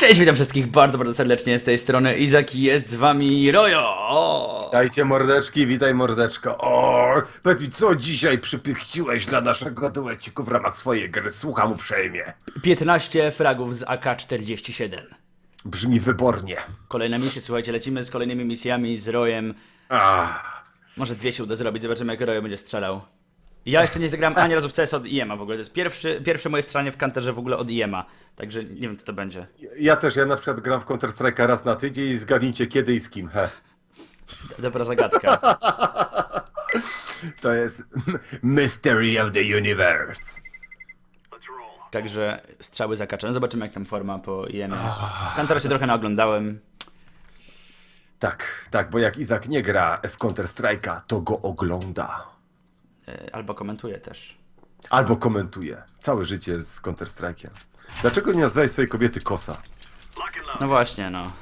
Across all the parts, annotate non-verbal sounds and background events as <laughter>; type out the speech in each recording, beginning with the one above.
Cześć, witam wszystkich bardzo, bardzo serdecznie z tej strony Izak i jest z wami Rojo! Witajcie mordeczki, witaj mordeczko. O, powiedz mi, co dzisiaj przypichciłeś dla naszego dueciku w ramach swojej gry? Słucham uprzejmie. 15 fragów z AK-47. Brzmi wybornie. Kolejne misje, słuchajcie, lecimy z kolejnymi misjami z Rojem. Ach, Może dwie się uda zrobić, zobaczymy jak Rojo będzie strzelał. Ja jeszcze nie zagrałem ani razu w CS od IEMA w ogóle, to jest pierwszy, pierwsze moje strzelanie w kanterze w ogóle od IEMA. Także nie wiem co to będzie. ja też, ja na przykład gram w Counter Strike'a raz na tydzień i zgadnijcie kiedy i z kim. He. <laughs> Dobra zagadka. <laughs> To jest Mystery of the Universe. Także strzały zakaczone, zobaczymy jak tam forma po IEMie. Kantera się trochę naoglądałem. Tak, tak, bo jak Izak nie gra w Counter Strike'a, to go ogląda. E, Albo komentuje też. Albo komentuje. Całe życie z Counter Strike'iem. Dlaczego nie nazwałeś swojej kobiety Kosa? No właśnie, no.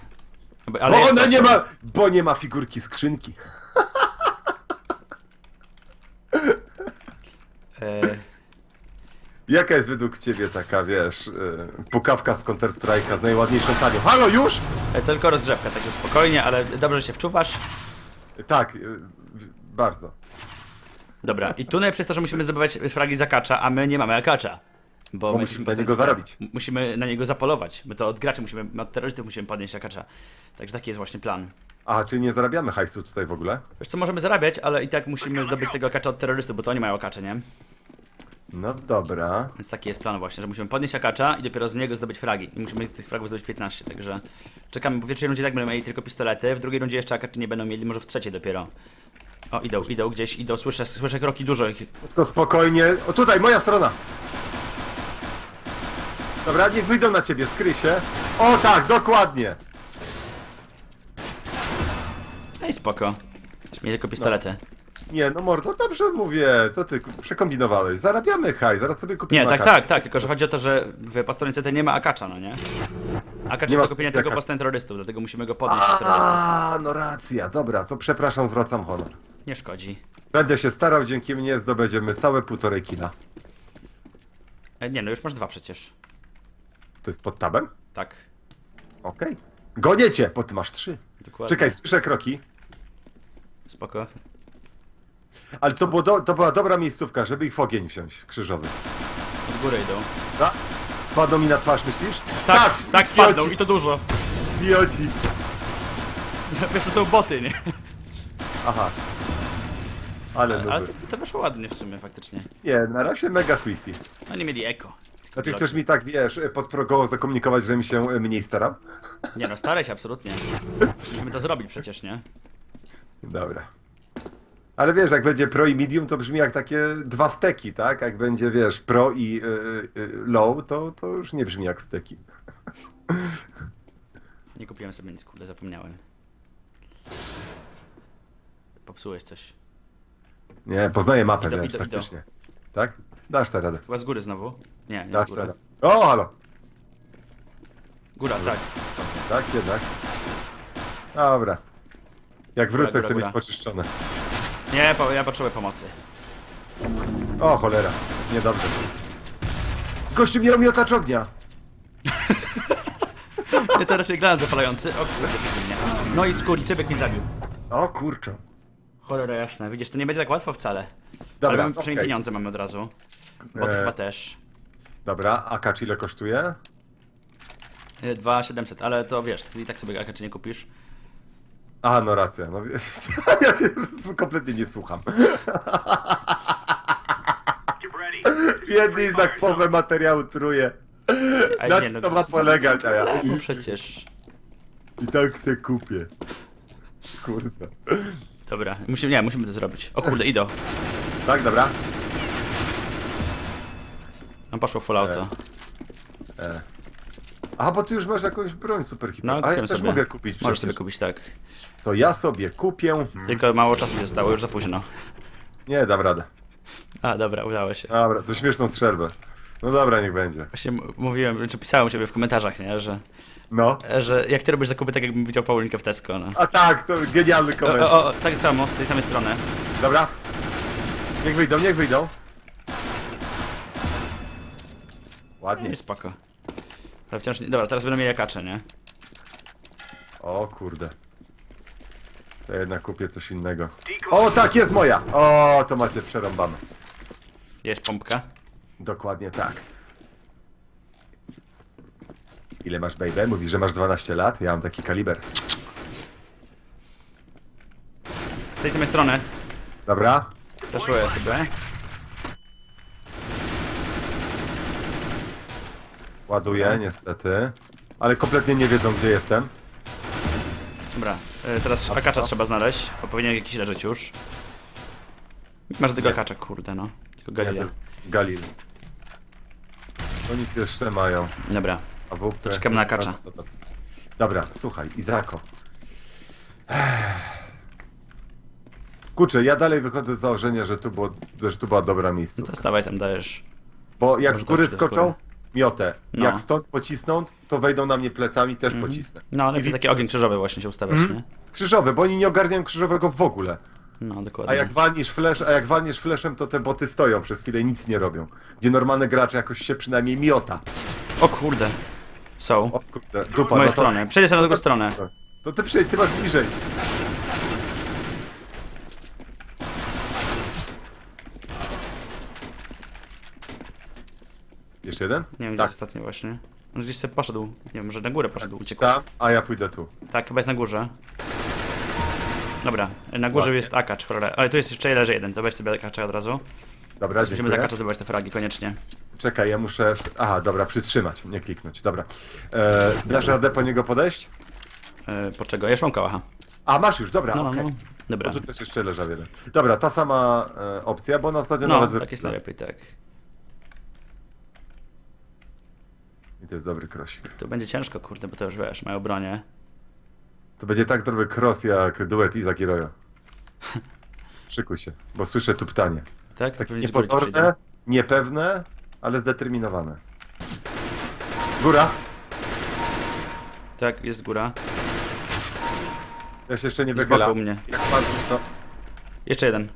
Bo- Bo ona nie ma, bo nie ma figurki skrzynki. <laughs> E, Jaka jest według ciebie taka, wiesz, yy, pukawka z Counter z najładniejszą tanią? Halo, już? e, tylko rozgrzewka, także spokojnie, ale dobrze się wczuwasz. Tak, bardzo. Dobra, i tu najlepsze jest to, że musimy zdobywać fragi zakacza, a my nie mamy akacza. Bo, Bo my musimy na niego zarobić. Musimy na niego zapolować. My to od graczy musimy, my od terrorystów musimy podnieść akacza. Także taki jest właśnie plan. A, czy nie zarabiamy hajsu tutaj w ogóle? Wiesz co, możemy zarabiać, ale i tak musimy zdobyć tego akacza od terrorystów, bo to oni mają akacze, nie? No dobra. Więc taki jest plan właśnie, że musimy podnieść akacza i dopiero z niego zdobyć fragi. I musimy z tych fragów zdobyć 15, także czekamy, bo w pierwszej rundzie tak będą mieli tylko pistolety, w drugiej rundzie jeszcze akaczy nie będą mieli, może w trzeciej dopiero. O, idą, idą gdzieś, idą, słyszę, słyszę kroki dużo. ich- Wszystko spokojnie. O, tutaj, moja strona. Dobra, niech wyjdą na ciebie, skryj się. O tak, dokładnie. Ej, spoko. Już mieli tylko pistolety. Nie, no mordo, dobrze mówię. Co ty przekombinowałeś? Zarabiamy hajs, zaraz sobie kupimy Nie, tak, tak, tak, tylko że chodzi o to, że w stronie CT nie ma akacza, no nie? Akacz Nie jest ma do kupienia tylko akacza. po terrorystów, dlatego musimy go podnieść terrorystów. A, no racja, dobra, to przepraszam, zwracam honor. Nie szkodzi. Będę się starał, dzięki mnie zdobędziemy całe półtorej kila. E, nie, no już masz dwa przecież. To jest pod tabem? Tak, Okej. Gonię cię, bo ty masz trzy. dokładnie. Czekaj, słyszę kroki. Spoko. Ale to, było do, to była dobra miejscówka, żeby ich w ogień wziąć, krzyżowy. Od góry idą. A, spadną mi na twarz, myślisz? Tak, tak, spadną idioci, i to dużo. Idioci. Wiesz, to są boty, nie? Aha. Ale Ale nuby. to, to wyszło ładnie w sumie, faktycznie. Nie, na razie mega Swifty. Oni mieli eko. Znaczy chcesz mi tak, wiesz, podprogowo zakomunikować, żebym się e, mniej starał? Nie no, staraj się, absolutnie. Musimy to zrobić przecież, nie? Dobra. Ale wiesz, jak będzie pro i medium, to brzmi jak takie dwa steki, tak? Jak będzie, wiesz, pro i y, y, low, to, to już nie brzmi jak steki. Nie kupiłem sobie nic, kurde, zapomniałem. Popsułeś coś. Nie, poznaję mapę, Idą, wiesz, idą, idą. taktycznie. Tak? Dasz sobie radę. Chyba z góry znowu? Nie, nie Dasz z sobie góry. radę. O, halo! Góra, tak. Tak, jednak. Dobra. Jak wrócę, góra, chcę góra. mieć poczyszczone. Nie, po, ja potrzebuję pomocy. O, cholera. Niedobrze. Gościu miał miotacz ognia. <laughs> Nie, teraz się granat zapalający. O kurde, mnie. No i skurczybyk mnie zabił. O, kurczę. Cholera jasna, widzisz, to nie będzie tak łatwo wcale. Dobra, Ale mamy przynajmniej okej. pieniądze mamy od razu. Bo to E. chyba też. Dobra, a kacz ile kosztuje? Y, 2700, ale to wiesz, ty i tak sobie AK czy nie kupisz. A, no racja. No, <laughs> ja się po prostu kompletnie nie słucham. <laughs> Biedny Izak połowę materiału truje. Na nie, czym no- to ma polegać, a ja No przecież. i tak se kupię. Kurde. Dobra, musimy, nie, musimy to zrobić. O kurde, idą. Tak, dobra. No poszło full auto. E. A, bo ty już masz jakąś broń super hiper. No, a ja kupiłem też sobie. mogę kupić Możesz przecież. sobie kupić, tak. To ja sobie kupię. Tylko mało czasu mi zostało, już za późno. Nie, dam radę. A, dobra, udało się. Dobra, to śmieszną strzelbę. No dobra, niech będzie. Właśnie m- mówiłem, czy pisałem u ciebie w komentarzach, nie, że, No. że jak ty robisz zakupy, tak jakbym widział Paulinkę w Tesco, no. A tak, to genialny komentarz. o, o, tak samo, z tej samej strony. Dobra. Niech wyjdą, niech wyjdą. Ładnie. Nie, spoko. Ale wciąż nie... Dobra, teraz będą mieli jakacze, nie? O kurde. To jednak kupię coś innego. O, tak, jest moja! O, to macie przerąbane. Jest pompka. Dokładnie tak. Ile masz, baby? Mówisz, że masz 12 lat? Ja mam taki kaliber. Z tej samej strony. Dobra? Przeszuję sobie. Ładuję, niestety. Ale kompletnie nie wiedzą, gdzie jestem. Dobra, e, teraz akacza trzeba znaleźć, bo powinien jakiś leżeć już. Masz tego akacza, kurde no. Tylko to jest Galil. Oni jeszcze mają. Dobra, AWP. Czekam na akacza. Dobra, słuchaj, Izako. Kurczę, ja dalej wychodzę z założenia, że tu, było, że tu była dobra miejsca. to stawaj tam dajesz. Bo jak z góry skoczą, miotę. No. Jak stąd pocisną, to wejdą na mnie plecami, też pocisnę. No, ale I to widzę- taki ogień krzyżowy właśnie się ustawiać, Mhm. nie? Krzyżowe, bo oni nie ogarniają krzyżowego w ogóle. No, A dokładnie. jak walniesz flash, a jak walniesz flashem, to te boty stoją przez chwilę i nic nie robią. Gdzie normalny gracz jakoś się przynajmniej miota. O kurde. Są. O kurde, dupa. mojej no to- stronie. Przejdę sobie na drugą stronę. To ty przejdź, ty masz bliżej. Jeszcze jeden? Nie wiem, gdzie tak. jest ostatni właśnie. On gdzieś sobie poszedł. Nie wiem, może na górę poszedł, uciekł. Tam, a ja pójdę tu. Tak, chyba jest na górze. Dobra, na górze Ładnie. jest akacz, cholera. Ale tu jest jeszcze leży jeden, to weź sobie akacza od razu. Dobra, Musimy dziękuję. te fragi, koniecznie. Czekaj, ja muszę... Aha, dobra, przytrzymać, nie kliknąć, dobra. E, dasz radę po niego podejść? E, po czego? Ja już mam kałacha. A, masz już, dobra, No, no, okej. no. Dobra. Bo tu też jeszcze leża wiele. Dobra, ta sama e, opcja, bo na ostatnio No, nawet... tak wy- jest najlepiej, tak. I to jest dobry krosik. Tu będzie ciężko, kurde, bo to już wiesz, mają bronię. To będzie tak dobry cross jak duet Izaki Royo. <laughs> Szykuj się, bo słyszę tu pytanie. Tak? Takie ci niepozorne, niepewne, ale zdeterminowane. Góra! Tak, jest góra. Ja się jeszcze nie boku wychylam. mnie. Jak patrzysz, to, Jeszcze jeden.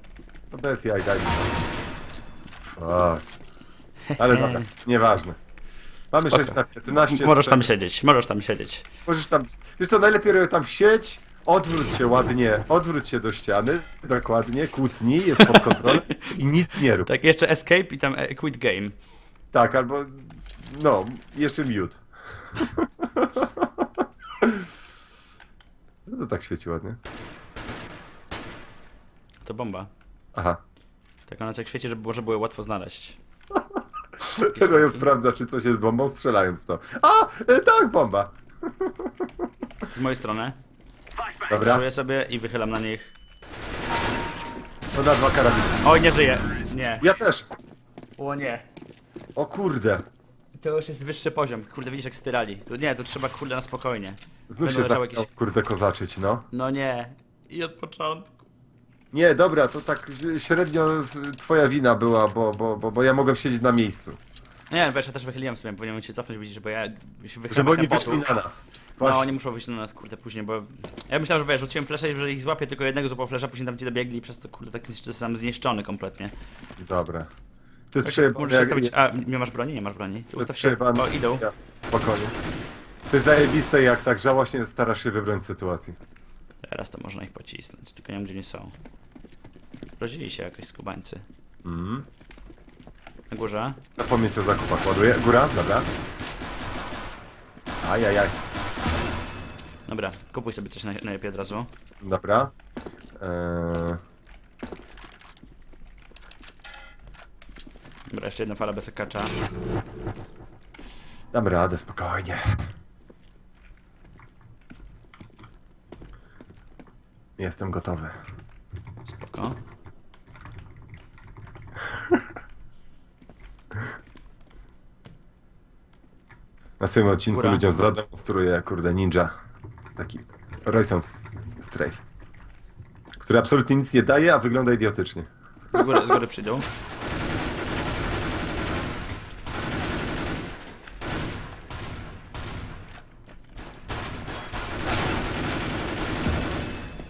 to bez jaj, daj mi to. Fuck. Ale dobra, nieważne. Mamy Spoko. 6 na 15. Możesz tam siedzieć, możesz tam siedzieć. Możesz tam... Wiesz co, najlepiej Royo, tam siedź, odwróć się ładnie, odwróć się do ściany, dokładnie, kłócnij, jest pod kontrolą i nic nie rób. Tak, jeszcze escape i tam e, quit game. Tak, albo. No, jeszcze miód. Co to tak świeci ładnie? To bomba. Aha. Tak ona tak świeci, żeby może było łatwo znaleźć. <laughs> Rojo sprawdza, czy coś jest bombą, strzelając w to. A! E, tak, bomba! Z mojej strony. Dobra, Czuję sobie i wychylam na nich. to na dwa karabiny. Oj, nie żyje. Nie. Ja też! O nie. O kurde! To już jest wyższy poziom. Kurde, widzisz jak styrali. Tu nie, to trzeba kurde na spokojnie. Znów Będą się leżały zachciał, kurde, kozaczyć, no. No nie. I od początku. Nie, dobra, to tak średnio y, twoja wina była, bo, bo, bo, bo ja mogłem siedzieć na miejscu. Nie, wiesz, ja też wychyliłem sobie, powinienem się cofnąć, widzisz, bo ja się wychylam Żeby jak oni wyszli na nas. No, Właśnie. oni muszą wyjść na nas, kurde, później, bo... Ja myślałem, że wiesz, rzuciłem flesze i że ich złapię, tylko jednego złapał flesza, później tam ci dobiegli i przez to, kurde, tak jeszcze sam zniszczony kompletnie. Dobra. To jest przejebane. Możesz zostawić... A, nie masz broni? Nie masz broni? To jest się... przejebane. O, idą. Ja, spokojnie. To jest zajebiste, jak tak żałośnie starasz się wybrać z sytuacji. Teraz to można ich pocisnąć, tylko nie wiem, gdzie nie są. Rozdzieli się jakoś skubańcy. Mhm. Na górze. Zapomnieć o zakupach. Ładuję. Góra, dobra. Ajajaj. Dobra, kupuj sobie coś naj- najlepiej od razu. Dobra. Eee, Dobra, jeszcze jedna fala bez akacza. dam radę, spokojnie. Jestem gotowy. Spoko. <laughs> Na swoim odcinku Góra. ludziom zademonstruję, kurde, ninja. Taki Royson Strafe. Który absolutnie nic nie daje, a wygląda idiotycznie. Z góry, z góry przyjdą.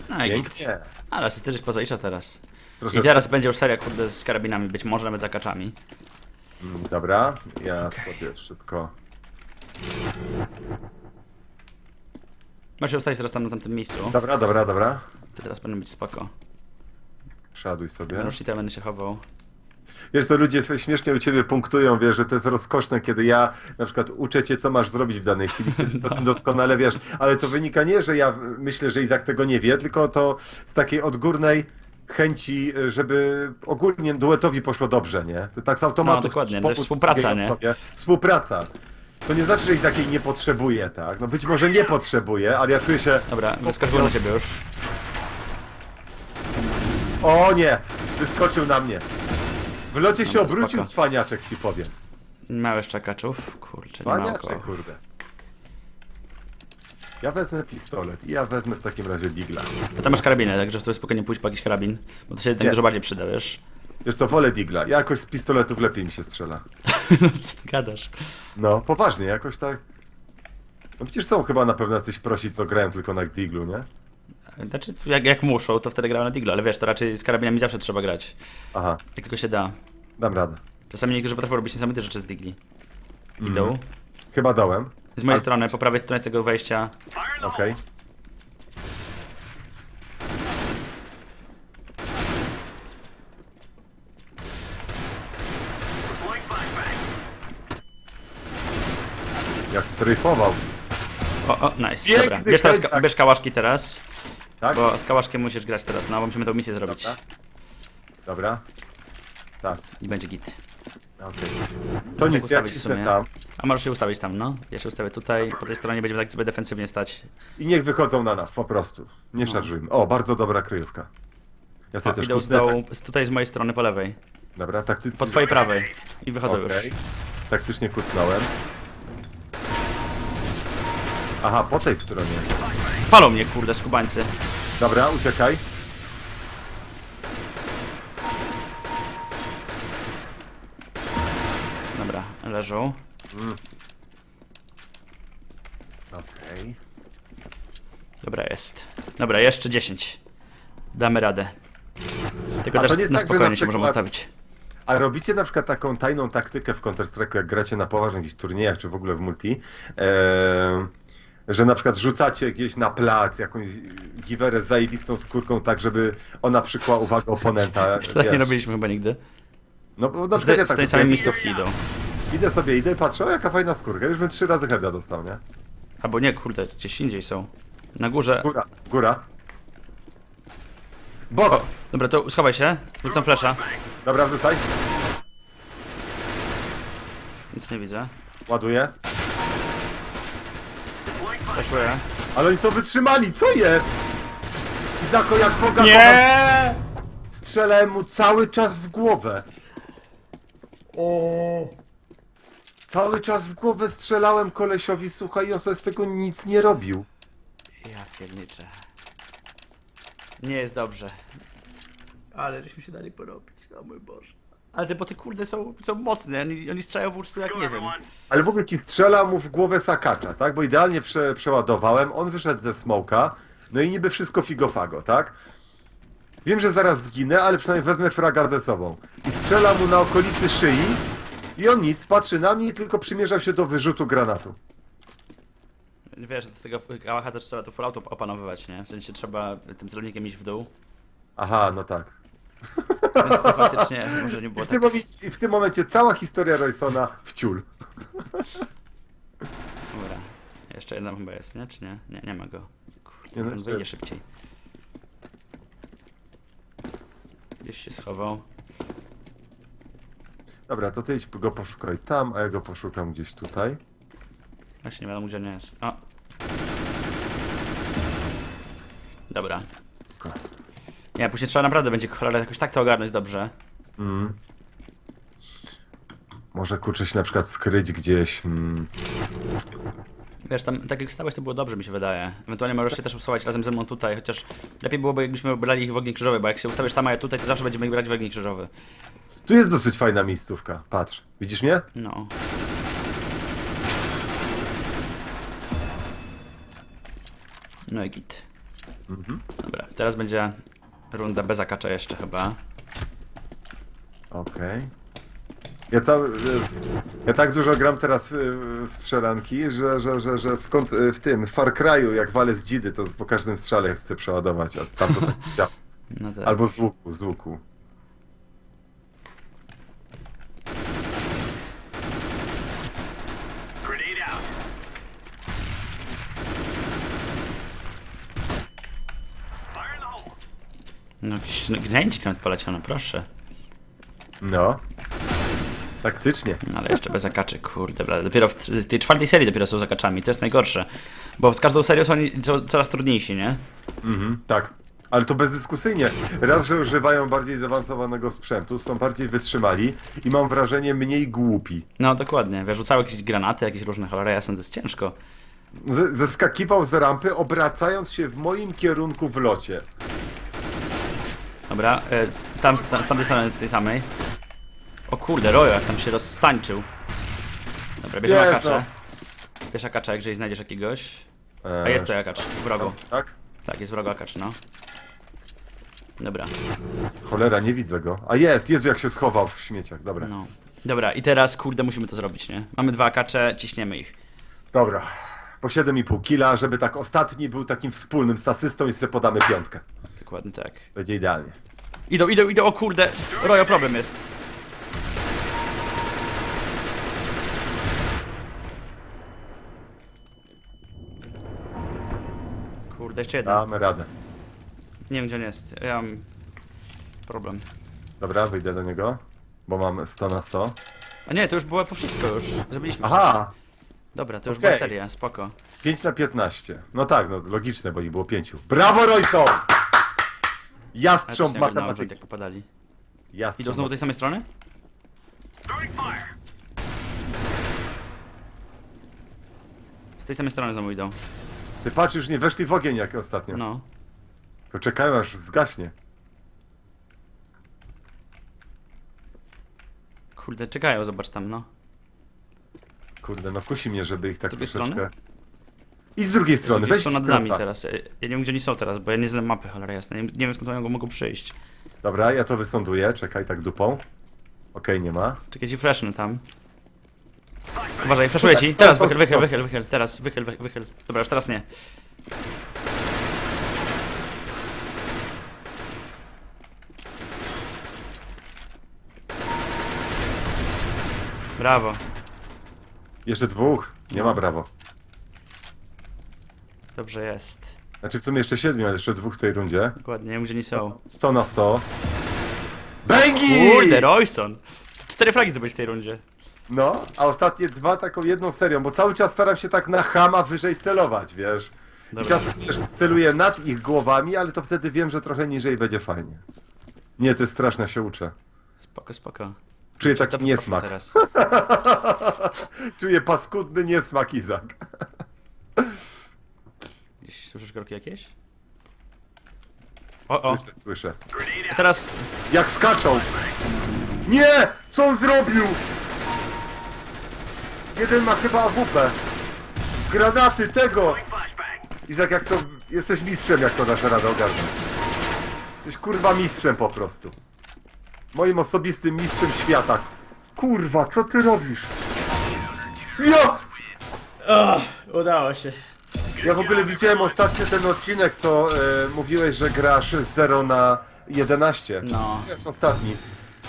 No i git. Pięknie. Ale ty też pozalicza teraz. Troszeczkę. I teraz będzie już seria kurde z karabinami, być może nawet z akaczami. Mm, Dobra, ja sobie szybko Masz się ustawić teraz tam na tamtym miejscu. Dobra, dobra, dobra. To teraz powinno być spoko. Przeładuj sobie. Ja już i tam będę się chował. Wiesz co, ludzie śmiesznie u ciebie punktują, wiesz, że to jest rozkoszne, kiedy ja na przykład uczę cię, co masz zrobić w danej chwili, <laughs> ty o tym doskonale wiesz, ale to wynika nie, że ja myślę, że Izak tego nie wie, tylko to z takiej odgórnej chęci, żeby ogólnie duetowi poszło dobrze, nie? To tak z automatu No, dokładnie, to jest współpraca, nie? Osobie. Współpraca. To nie znaczy, że Izak jej nie potrzebuje, tak? No być może nie potrzebuje, ale ja czuję się... Dobra, wyskakuję na ciebie już. O nie! Wyskoczył na mnie. W locie się Dobra, obrócił spoko. cwaniaczek, ci powiem. Mały jeszcze kaczów. Kurczę, nie ma Cwaniaczek, kurde. Ja wezmę pistolet i ja wezmę w takim razie digla. A tam masz karabinę, także sobie spokojnie pójść po jakiś karabin. Bo to się tak Nie. dużo bardziej przyda, wiesz? Wiesz co, wolę digla. Ja jakoś z pistoletów lepiej mi się strzela. <laughs> No co ty gadasz? No, poważnie, jakoś tak. No przecież są chyba na pewno jacyś prosi, co grają tylko na diglu, nie? Znaczy, jak, jak muszą, to wtedy grałem na Diglo, ale wiesz, to raczej z karabinami zawsze trzeba grać. Aha, Jak tylko się da. dam radę. Czasami niektórzy potrafią robić niesamowite rzeczy z Digli. Idą. Chyba dołem. Z mojej strony, po prawej stronie z tego wejścia. Okej. Jak stryfował, O, o, nice, Piękny dobra. Bierz, teraz, bierz kałaszki teraz, tak? bo z kałaszkiem musisz grać teraz, no, bo musimy tą misję zrobić. Dobra. Dobra. Tak, I będzie git. okej. To nic, ja ustawić w cisnę sumie. tam. A możesz się ustawić tam, no. Ja się ustawię tutaj, po tej stronie będziemy tak sobie defensywnie stać. I niech wychodzą na nas, po prostu. Nie szarżujmy. O, bardzo dobra kryjówka. Ja sobie też idą z dołu, z- tutaj z mojej strony po lewej. Tak... Dobra, taktycznie. Po twojej prawej. I wychodzą Okej. już. Taktycznie kucnąłem. Aha, po tej stronie. Palą mnie, kurde, skubańcy. Dobra, uciekaj. Dobra, leżą. Okej. Dobra, jest. Dobra, jeszcze 10. Damy radę. Tylko A to też nie jest na tak, że spokojnie na się możemy przykład- ustawić. A robicie na przykład taką tajną taktykę w Counter-Strike'u, jak gracie na poważnych jakichś turniejach, czy w ogóle w multi, em, że na przykład rzucacie gdzieś na plac jakąś giwerę z zajebistą skórką, tak żeby ona przykła uwagę oponenta. <laughs> Czy tak nie robiliśmy chyba nigdy? No bo na Z, przykład ja z tak tej zrobiłem. samej miejscówki idą. Idę sobie, idę, patrzę, o jaka fajna skórka, już bym trzy razy heada dostał, nie? Albo nie, kurde, gdzieś indziej są. Na górze. Góra, góra. Bok! Dobra, to schowaj się. Rzucam flesza. Dobra, wrzucaj. Nic nie widzę. Ładuję. Fleszuję. Ale oni są wytrzymali, co jest? Izako, jak Boga Nie! Strzelałem mu cały czas w głowę. O. Cały czas w głowę strzelałem kolesiowi, słuchaj, i on sobie z tego nic nie robił. Ja pierniczę. Nie jest dobrze. Ale żeśmy się dali porobić, o mój Boże. Ale te boty kurde są, są mocne, oni, oni strzelają po prostu jak nie wiem. Ale w ogóle ci strzela mu w głowę sakacza, tak? Bo idealnie prze, przeładowałem, on wyszedł ze smoka, no i niby wszystko figofago, tak? Wiem, że zaraz zginę, ale przynajmniej wezmę fraga ze sobą. I strzela mu na okolicy szyi i on nic, patrzy na mnie i tylko przymierzał się do wyrzutu granatu. Wiesz, z tego kałacha też trzeba to full auto opanowywać, nie? W sensie trzeba tym celownikiem iść w dół. Aha, no tak. Więc to faktycznie może nie I było w tym, tak. momencie, w tym momencie cała historia Roysona w ciul. Dobra. Jeszcze jedna chyba jest, nie? Czy nie? Nie, nie ma go. Kurde, Nie, no on jeszcze- wyjdzie szybciej. Gdzieś się schował. Dobra, to ty idź go poszukaj tam, a ja go poszukam gdzieś tutaj. Właśnie nie wiadomo gdzie nie jest. O! Dobra. Nie, później trzeba naprawdę będzie cholera jakoś tak to ogarnąć dobrze. Mm. Może kurczę się na przykład skryć gdzieś. Mm. Wiesz, tam tak jak stałeś to było dobrze mi się wydaje. Ewentualnie możesz się też usuwać razem ze mną tutaj, chociaż lepiej byłoby jakbyśmy brali ich w ogień krzyżowy, bo jak się ustawisz tam, a ja tutaj, to zawsze będziemy ich brać w ogień krzyżowy. Tu jest dosyć fajna miejscówka. Patrz, widzisz mnie? No. No i git. Dobra, teraz będzie runda bez akacza jeszcze chyba. Okej. Ja, cały, ja tak dużo gram teraz w, w strzelanki, że, że, że, że w, kont, w tym, w Far Cry'u, jak walę z dzidy, to po każdym strzale chcę przeładować, a tam to tak <laughs> działa. No tak. Albo z łuku, z łuku. No jakiś gnęcik nawet poleciał, no proszę. No. Taktycznie. No, ale jeszcze bez zakaczy, kurde, bla. dopiero w tej czwartej serii dopiero są zakaczami, to jest najgorsze. Bo z każdą serią są oni co- coraz trudniejsi, nie? Mhm, tak. Ale to bezdyskusyjnie. Raz, że używają bardziej zaawansowanego sprzętu, są bardziej wytrzymali i mam wrażenie mniej głupi. No dokładnie, wiesz, rzucały jakieś granaty, jakieś różne cholery jasne, to jest ciężko. Z- zeskakiwał z rampy, obracając się w moim kierunku w locie. Dobra, e, tam z, z tamtej strony, z tej samej. O kurde, Rojo, jak tam się rozstańczył. Dobra, bierz Jest, akacza. Bierz akacza, jeżeli znajdziesz jakiegoś. A jest to akacz, w rogu. Tak? Tak, jest w rogu akacz, no. Dobra, Cholera, nie widzę go. A jest, Jezu, jak się schował w śmieciach. Dobra. no. Dobra, i teraz, kurde, musimy to zrobić, nie? Mamy dwa akacze, ciśniemy ich. Dobra. Po 7,5 kila, żeby tak ostatni był takim wspólnym z asystą i sobie podamy piątkę. Dokładnie tak. Będzie idealnie. Idą, idą, idą, o kurde! Rojo, problem jest. Kurde, jeszcze jeden. Damy radę. Nie wiem, gdzie on jest. Ja mam problem. Dobra, wyjdę do niego, bo mam 100 na 100. A nie, to już było po wszystko już. Zrobiliśmy Aha! Dobra, to już Okej. była seria, spoko. 5 na 15. No tak, no logiczne, bo ich było 5. Brawo, Royson! Ale Jastrząb nie matematyki. tak popadali. Idą Jastrząb znowu tej samej strony? Z tej samej strony znowu idą. Ty patrz, już nie weszli w ogień jak ostatnio. No. To czekają aż zgaśnie. Kurde, czekają, zobacz tam, no. Kurde, no kusi mnie, żeby ich tak drugiej troszeczkę... strony? I z drugiej strony, weź są nad nami teraz. Ja, ja nie wiem, gdzie oni są teraz, bo ja nie znam mapy, cholera jasna. Nie, nie wiem, skąd oni mogą przyjść. Dobra, ja to wysąduję, czekaj tak dupą. Okej, nie ma. Czekaj, ci freshnę tam. Uważaj, freshuję ci. Teraz wychyl, wychyl, wychyl, wychyl. Teraz, wychyl, wy- wychyl. Dobra, już teraz nie. Brawo. Jeszcze dwóch. Nie ma brawo. Dobrze jest. Znaczy w sumie jeszcze siedmiu, ale jeszcze dwóch w tej rundzie. Dokładnie, nie wiem, gdzie oni są. 100 na 100. Bęgi! Kurde, Royson! Cztery fragi zdobyć w tej rundzie. No, a ostatnie dwa taką jedną serią, bo cały czas staram się tak na chama wyżej celować, wiesz. I Dobra. czasem też celuję nad ich głowami, ale to wtedy wiem, że trochę niżej będzie fajnie. Nie, to jest straszne, się uczę. Spoko, spoko. Czuję taki niesmak. Teraz. <laughs> Czuję paskudny niesmak, Izak. Gdzieś słyszysz kroki jakieś? O, o. Słyszę, słyszę. A teraz Jak skaczą! Nie! Co on zrobił? Jeden ma chyba AWP. Granaty tego! Izak, jak to... Jesteś mistrzem, jak to dasz radę ogarnąć. Jesteś kurwa mistrzem po prostu. Moim osobistym mistrzem świata. Kurwa, co ty robisz? Ja! udało się. Ja w ogóle widziałem ostatnio ten odcinek, co e, mówiłeś, że grasz z 0 na 11. No. Wiesz, ostatni.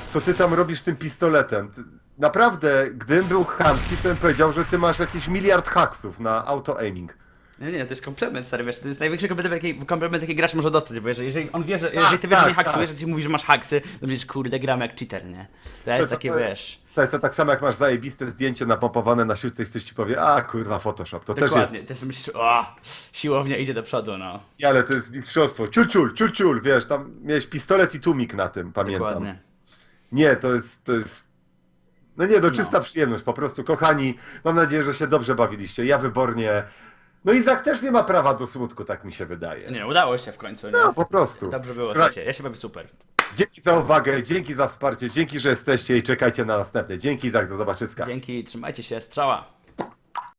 Co ty tam robisz tym pistoletem? Ty, naprawdę, gdybym był chamski, to bym powiedział, że ty masz jakiś miliard haksów na auto-aiming. Nie, nie, to jest komplement, stary, wiesz, to jest największy komplement, jaki, komplement, jaki gracz może dostać, bo jeżeli, jeżeli on wie, że, jeżeli ty wiesz, że tak, nie haksujesz, tak. że ci mówi, że masz haksy, to będziesz, kurde, gram jak cheater, nie? To jest to- takie, to- wiesz, Słuchaj, to tak samo jak masz zajebiste zdjęcie napompowane na siłce i ktoś ci powie, a kurwa Photoshop, to też dokładnie, jest. to jest myślisz, o, siłownia idzie do przodu, no, Nie, ale to jest mistrzostwo. Ciul, ciul, ciul, wiesz, tam miałeś pistolet i tłumik na tym, pamiętam. dokładnie. Nie, to jest, to jest... No nie, to czysta przyjemność, po prostu, kochani, mam nadzieję, że się dobrze bawiliście, ja wybornie... No Izak też nie ma prawa do smutku, tak mi się wydaje. Nie, udało się w końcu, nie? No, po prostu. Dobrze było, słuchajcie, ja się bawię super. Dzięki za uwagę, dzięki za wsparcie, dzięki, że jesteście i czekajcie na następne. Dzięki Izak, do zobaczyska. Dzięki, trzymajcie się, strzała.